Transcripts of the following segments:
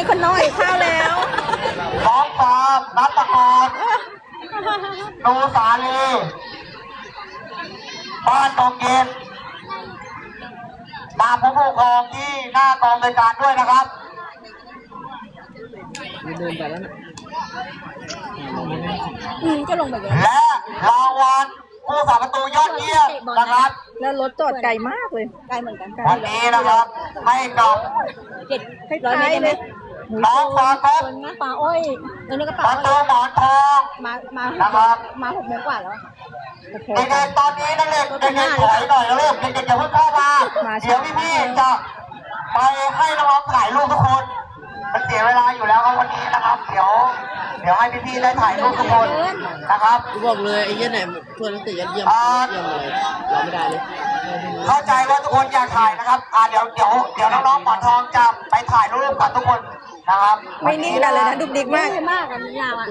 นี้คนน้อยข้าวแล้วน้องฟาร์มนัตกรนูสาลีบ้านตองเย็นมาผู้ปกครองที่หน้ากองบริการด้วยนะครับเดินไปแล้วนะอืมก็ลงไปเลยและรางวัลผู้สาประตูยอดเยี่ยมนะครับ แล้วรถจอดไกลมากเลยไกลเหมือนกันวันนี้นะครับ ให้กับเจ็ดร้อยเมตรเลย น้องฟาก๊อตนะปลาอ้อยอันนี้ก็ปปลาระอ้ตูอยหมอนทองมามานะครับมาหกโมงกว่าแล้วเด็กๆตอนนี้นักเรียนเด็กๆถอยหน่อยนะลูกเด็กๆอย่าเพิ่งเข้ามาเดี๋ยวพี่ๆจะไปให้น้องๆถ่ายรูปทุกคนมันเสียเวลาอยู่แล้วครับวันนี้นะครับ เดี๋ยว เดี๋ยวให้พี่ๆได้ถ่ายรูปทุกคนนะครับกูบอกเลยไอ้เหี้ยไหนเพื่อนตั้งแต่ยัดเยี่ยมเยี่ยมเลยเราไม่ได้เลยเข้าใจว่าทุกคนอยากถ่ายนะครับ อ่าเดี๋ยวเดี๋ยวเดี๋ยวน้องๆหมอนทองจะไปถ่ายรูปกับทุกคน นะครับไม่นิ่งกันเลยนะดุกดิกมากมากอันนี้ยาวอะ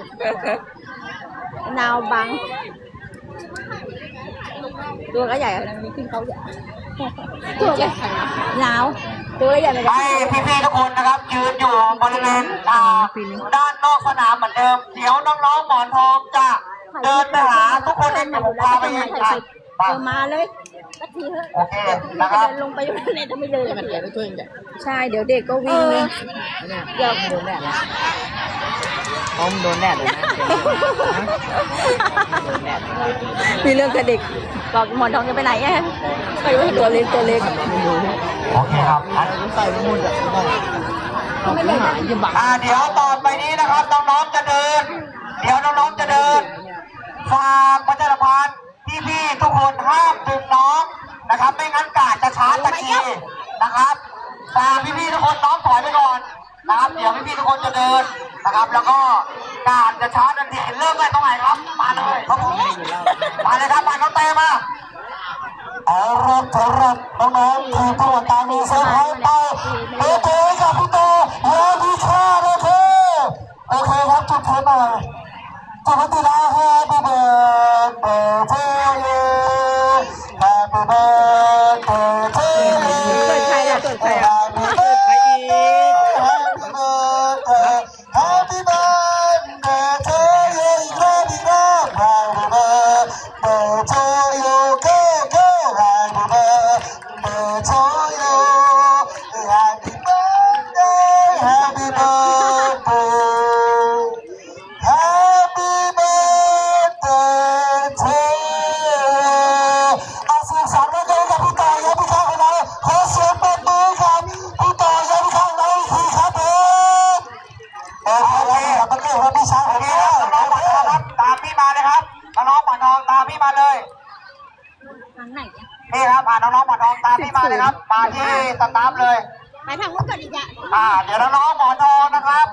นาวบัง ตัวก็ใหญ่อะไรนี้ขึ้นเขาใหญ่ตัวก็ยาวตัวก็ใหญ่เลยให้พี่ๆทุกคนนะครับ ยืนอยู่บริเวณอ่าด้านนอกสนามเหมือนเดิมเดี๋ยวน้องๆหมอนทองจะเดินไปหาทุกคนเองเดี๋ยวผมพาไปเองไปเออมาเลยสัก ทีเถอะโอเคนะครับ เดินลงไปอยู่ในจะไม่เดินให้มันใหญ่ด้วยช่วยใหญ่ใช่เดี๋ยวเด็กก็วิ่งเลยเนี่ยเดี๋ยวโดนแดดแล้วเขาโดนแดดเลยนะโดนแดดมีเรื่องกับเด็กบอกหมอนทองจะไปไหนอะไปว่าตัวเล็กตัวเล็กไม่รู้โอเคครับอันใส่ไม่หมดอะเขาไม่หายยี่บักอ่าเดี๋ยวต่อไปนี้นะครับน้อง ทางไหนเนี่ยนี่ครับอ่าน้องๆปานทองตามพี่มาเลยครับ มาที่สตาฟเลย ไปทางนู้นก่อนอีกอะอ่า เดี๋ยวน้องๆหมอทองนะครับ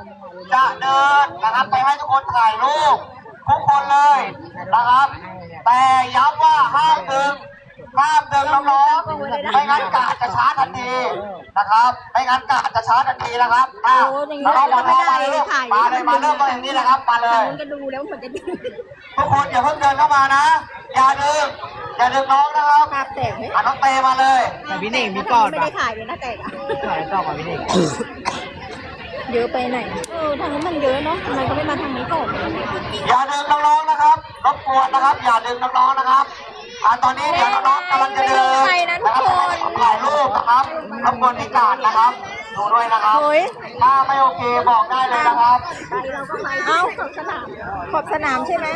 จะเดินนะครับไปให้ทุกคนถ่ายรูปทุกคนเลยนะครับ แต่ย้ำว่าห้ามดึงห้ามดึงน้องๆไม่งั้นกาดจะช้าทันทีนะครับ ไม่งั้นกาดจะช้าทันทีนะครับอ่าน้องๆหมอทองมาเลยลูกมาเลยมาเริ่มมาอย่างนี้นะครับมาเลทางย นู้นก็ดูแล้วเหมือนจะดู ทุกคนอย่าเพิ่งเดินเข้ามานะ อย่าดึง อย่าดึงน้องนะครับภาพแตกไหมอ่าน้องเตมาเลยแต่พี่เน่งมีก่อนไม่ได้ถ่ายเลยนะแตกอะ ถ่ายต่อกับพี่เน่งเยอะไปไหน เออทางนู้นมันเยอะเนาะทำไมเขาไม่มาทางนี้ก่อนอย่าดึงน้องๆนะครับรบกวนนะครับ อย่าดึงน้องๆนะครับอ่าตอนนี้เดี๋ยวน้องๆกำลังจะเดินนะครับถ่ายรูปนะครับรบกวนพิการนะครับ ดูด้วยนะครับเฮ้ยถ้าไม่โอเคบอกได้เลยนะครับเอ้าขอบสนามขอบสนามใช่ไหม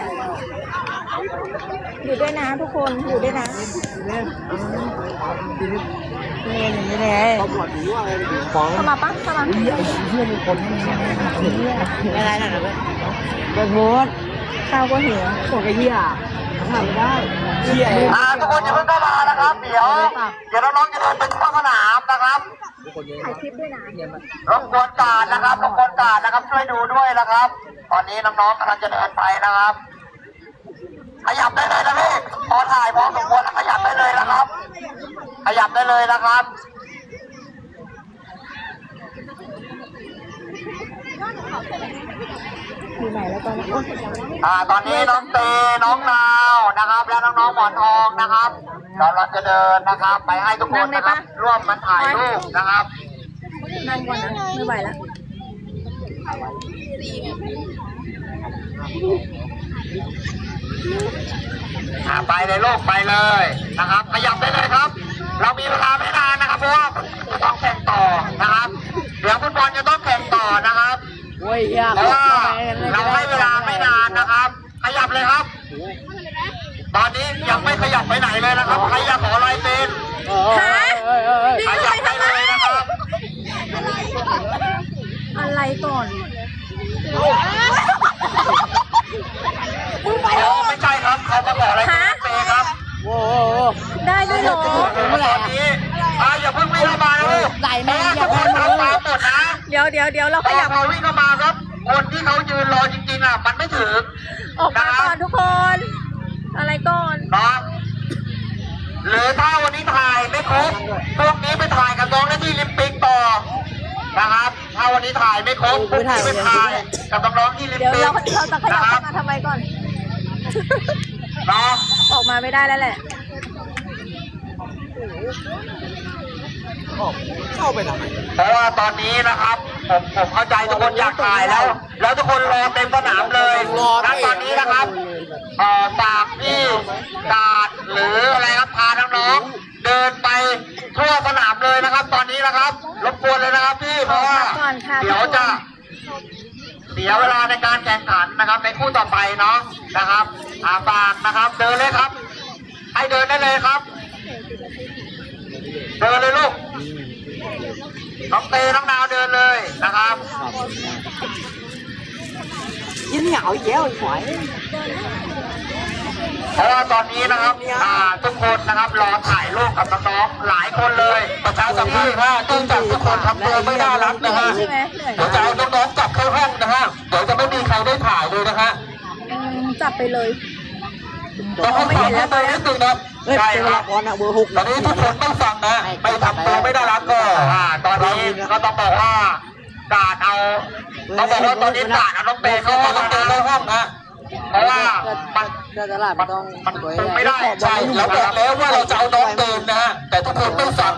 อยู่ด้วยนะทุกคนอยู่ด้วยนะนี่นี่แหละฟ้องเข้ามาปะเข้ามาเพื่อนมีคนไม่ได้นะนะเพื่อนโพสข้าวก็หิวโกกระเหี้ยทำไม่ได้เหี้ย อ่าทุกคนอย่าเพิ่งเข้ามานะครับ เดี๋ยว เดี๋ยวน้องๆจะเดินไปที่สนามนะครับถ่ายคลิปด้วยนะรบกวนการนะครับรบกวนการนะครับ ช่วยดูด้วยนะครับ ตอนนี้น้องๆกำลังจะเดินไปนะครับ ขยับได้เลยนะพี่พอถ่ายพอสมควรแล้วขยับได้เลยนะครับ ขยับได้เลยนะครับอ ยู่ไหนแล้วตอนนี้อ่าตอนนี้น้องเตน้องนาวนะครับ และน้องๆหมอนทองนะครับกำลังจะเดินนะครับ ไปให้ทุกคนนะครับ ร่วมมันถ่ายรูปนะครับนั่งก่อนนะไม่ไหวแล้วอ่าไปเลยลูกไปเลยนะครับขยับได้เลยครับ เรามีเวลาไม่นานนะครับเพราะว่าต้องแข่งต่อนะครับ เดี๋ยวฟุตบอลจะต้องแข่งต่อนะครับ โอ้ยยากเพราะว่าเราให้เวลาไม่นานนะครับ ขยับเลยครับ ตอนนี้ยังไม่ขยับไปไหนเลยนะครับ ใครอยากขอลายเซ็นฮะขยับได้เลยนะครับอะไรก่อนอ๋อไม่ใช่ครับเขามาขอลายเซ็นเปครับโอ้โหได้ด้วยเหรอตอนนี้อ่าอย่าเพิ่งวิ่งเข้ามานะลูกไหลเพมาราะว่าอย่าทุกคนเพิ่งทำตามหมดนะ เดี๋ยวเดี๋ยวเดี๋ยวเราพขอยับพอวิ่งเข้ามาครับ คนที่เขายืนรอจริงๆอะ มันไม่ถึงออกมาก่อนทุกคน อะไรก่อนเนาะหรือถ้าวันนี้ถ่ายไม่ครบพวกนี้ไปถ่ายกับน้องหน้าที่ลิมปิกต่อนะครับถ้าวันนี้ถ่ายไม่ครบพวกนี้ไปถ่ายกับน้องๆที่ลิมเดี๋ยวปิกเราเราจะขยับนะครัเข้ามาทำไมก่อนเนาะออกมาไม่ได้แล้วแหละ เข้าไปทำไมเพราะว่าตอนนี้นะครับผมผมเข้าใจทุกคนอยากถ่ายแล้ว แล้วทุกคนรอเต็มสนามเลยนะตอนนี้นะครับเอ่อฝากพี่กาดหรืออะไรครับพาน้องๆเดินไปทั่วสนามเลยนะครับ ตอนนี้นะครับรบกวนเลยนะครับพี่เพราะว่าก่อนค่ะเดี๋ยวจะเสียเวลาในการแข่งขันนะครับ ในคู่ต่อไปเนาะนะครับอาฝากนะครับ เดินเลยครับ ให้เดินได้เลยครับ เดินเลยลูก น้องเตน้องนาวเดินเลยนะครับยินเหงาเย้วหอยเพราะว่าตอนนี้นะครับอ่าทุกคนนะครับรอถ่ายรูปกับน้องๆหลายคนเลยประชาสัมพันธ์ว่าเนื่องจากทุกคนทำตัวไม่น่ารักนะฮะใช่ไหมเหนื่อยเดี๋ยวจะเอาน้องๆกลับเข้าห้องนะฮะเดี๋ยวจะไม่มีใครได้ถ่ายเลยนะฮะอืมจับไปเลยต้องให้ความร่วมมือนิดนึงนะเฮ้ยใช่เป็นคละรับครอะเบอร์หกตอนนี้ทุกคนต้องฟังนะ ดาดเอาต้องบอกว่าตอนนี้ดาดเอาน้องเตเข้าห้องน้องเตเข้าห้องนะเพราะว่ามันก็ตลาดมันต้องมันมันไม่ได้ใช่เราบอกแล้วว่าเราจะเอาน้องเดินนะฮะแต่ทุกคนไม่ฟัง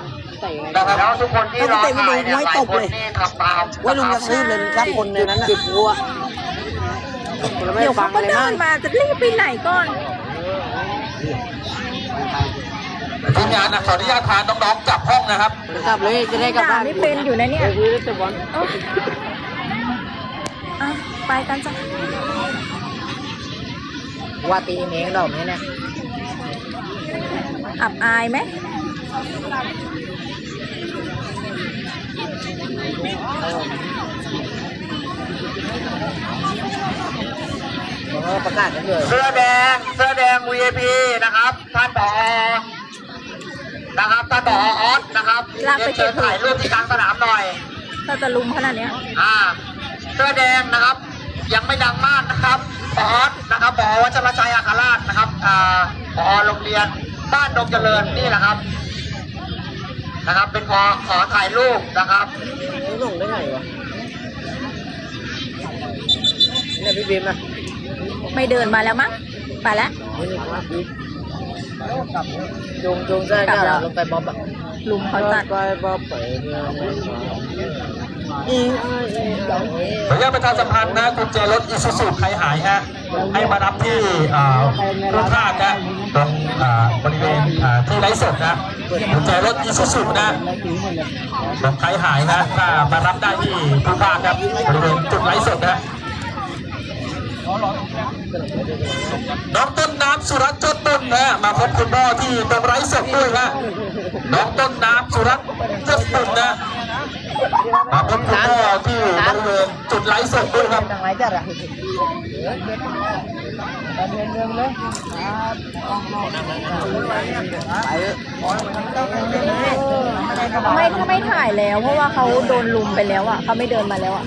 นะครับแล้วทุกคนที่รอถ่ายเนี่ยหลายคนนี่ทำตามว่าลุงกระทืบเลยรักคนในนั้นจิบวัวคนละไม่เดี๋ยวฟัเขางก็เลยเดินะนมาจะรีบไปไหนก่อน ทีมงานนะขออนุญาตพาน้องๆกลับห้องนะครับ กลับเลยจะได้กลับด่าบ้านไม่เป็นอยู่นะเนี่ยคุยแต่บอลเอ้าอะไปกันจ้ะว่าตีเองดอกนี้นะอับอายไหมเออประกาศกันเลย เสื้อแดง เสื้อแดง VIP นะครับ ท่านผอ นะครับท่านผอออสนะครับเรียนเชิญถ่ายรูปที่กลางสนามหน่อย ถ้าจะลุมขนาดเนี้ยอ่าเสื้อแดงนะครับ ยังไม่ดังมากนะครับปอสนะครับปอวัชรชัยอาคาราชนะครับอ่าปอโรงเรียนบ้านดงเจริญนี่แหละครับ นะครับ เป็นขอขอถ่ายรูปนะครับไม่ลงได้ไงวะเนี่ยพี่บีมนะไม่เดินมาแล้วมั้งไปแล้ว จงจงใช่ก็ลงไปบ๊อบอะลุมเขาจัดไปบ๊อบไปเนี่ยอีขออนุญาตประชาสัมพันธ์นะกุญแจรถอิซูซุใครหายฮะให้มารับที่อ่ารูปภาพนะตรงอ่าบริเวณอ่าที่ไร้สดนะกุญแจรถอิซูซุนะตรงใครหายนะถ้ามารับได้ที่รูปภาพครับบริเวณจุดไร้สดนะ น้องต้นน้ำสุรัตน์เจ้าต้นนะมาพบคุณพ่อที่ตรงไร้สดด้วยนะน้องต้นน้ำสุรัตน์เจ้าต้นนะมาพบคุณพ่อที่บริเวณจุดไลฟ์สดด้วยครับทางไหนจัดอะไปไม่ถ้าไม่ถ่ายแล้ว เพราะว่าเขาโดนลุมไปแล้วอะเขาไม่เดินมาแล้วอะ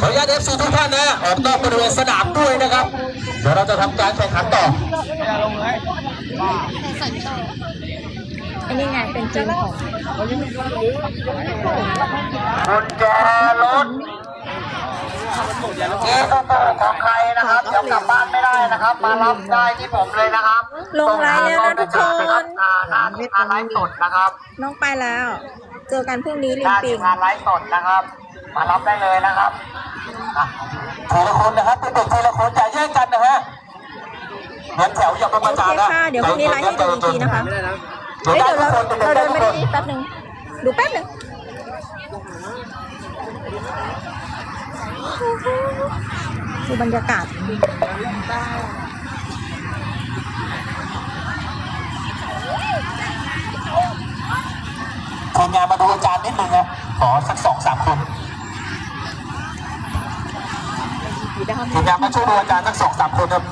ขออนุญาตเอฟซีทุกท่านนะออกนอกบริเวณสนามด้วยนะครับเดี๋ยวเราจะทำการแข่งขันต่ออันนี้ไงเป็นทีมของกุญแจรถเกียร์โตของใครนะครับเดี๋ยวกลับบ้านไม่ได้นะครับ มารับได้ที่ผมเลยนะครับลงไลน์แล้วนะทุกคนอ่าหน้าที่งานไลฟ์สดนะครับ น้องไปแล้ว เจอกันพรุ่งนี้ลิหมน้าปิที่งงานไลฟ์สดนะครับ มารับได้เลยนะครับอะทีละคนนะครับเป็นเด็กทีละคนอย่าแย่งกันนะฮะเหมือนแถวอย่าประโอมาเคจารย์นะค่ะ เดี๋ยวพรุ่งนี้ไลฟ์ให้ดูอีกทีนะคะเดี๋ยวเฮ้ยได้เดี๋ยวทุเรากคนเราเดี๋เดิยวนได้ไปทุกคนนี่แป๊บหนึ่งดูแป๊บหนึ่งดูบรรยากาศ ทีมงานมาดูอาจารย์นิดนึงนะขอสักสองสามคนสีดำทีมงานมาช่วยดูอาจารย์สักสองสามคนครับ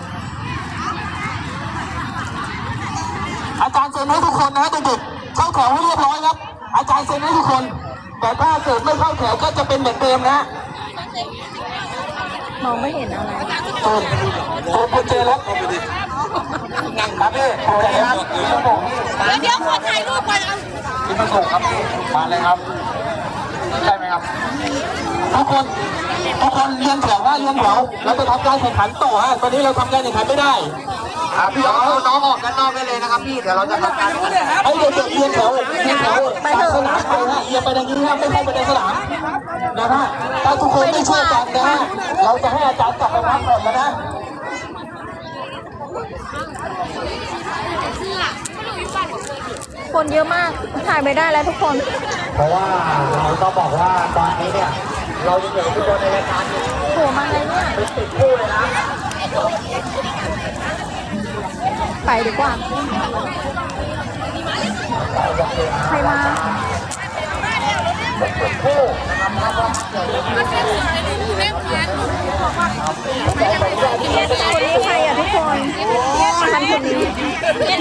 อาจารย์เซ็นให้ทุกคนนะเด็กๆเข้าแถวให้เรียบร้อยครับ อาจารย์เซ็นให้ทุกคน แต่ถ้าเกิดไม่เข้าแถวก็จะเป็นเหมือนเดิมนะมองไม่เห็นอะไรตูนตูนกุญแจรถครับพี่โอเคครับพี่เดี๋ยวขอถ่ายรูปก่อน พี่มาส่งครับพี่มาเลยครับ ใช่ไหมครับ ทุกคน ทุกคนเรียงแถวว่าเรียงแถวเราจะทำการแข่งขันต่อฮะ ตอนนี้เราทำการแข่งขันไม่ได้ครับพี่เอาน้องออกด้านนอกได้เลยนะครับพี่ เดี๋ยวเราจะทำการไอ้เด็กๆเรียงแถวเรียงแถวจากสนามไปฮะเรียงไปทางนี้ฮะไม่เข้าไปในสนามนะฮะถ้าทุกคนไม่ช่วยกันนะฮะ เราจะให้อาจารย์กลับไปพักก่อนแล้วนะ คนเยอะมาก ถ่ายไม่ได้แล้วทุกคน เพราะว่าเราต้องบอกว่าตอนนี้เนี่ย เรายังเหลือทุกคนในรายการอยู่โหมาอะไรเนี่ยเป็นสิบคู่เลยนะ ไปดีกว่า ใครมาคน นี้ใครอะทุกคนท่านคนนี้ไ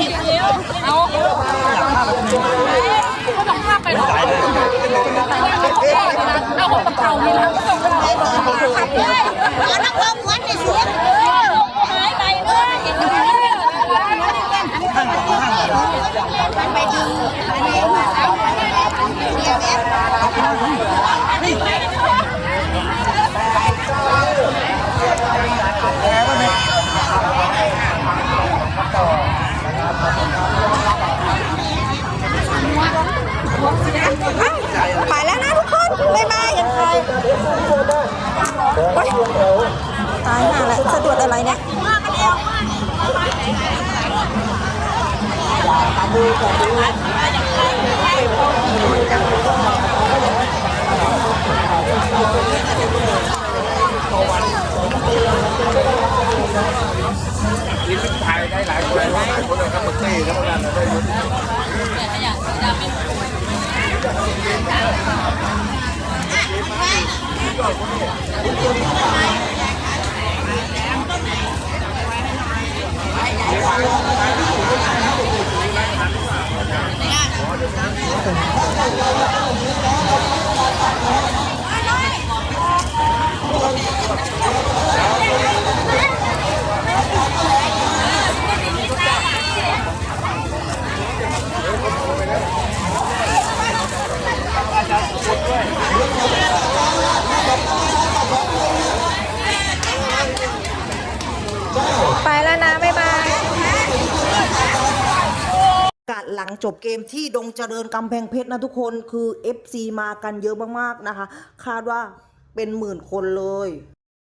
ป ไปแล้วนะทุกคนบ๊ายบายยังไงตายห่าแล้วสะดุดอะไรเนี่ย นี่เป็นไทยได้หลายคนหลายคนเลยครับมันตีแล้วกันได้ยุ จบเกมที่ดงเจริญกำแพงเพชรนะทุกคนคือ FC มากันเยอะมากๆนะคะ คาดว่าเป็นหมื่นคนเลย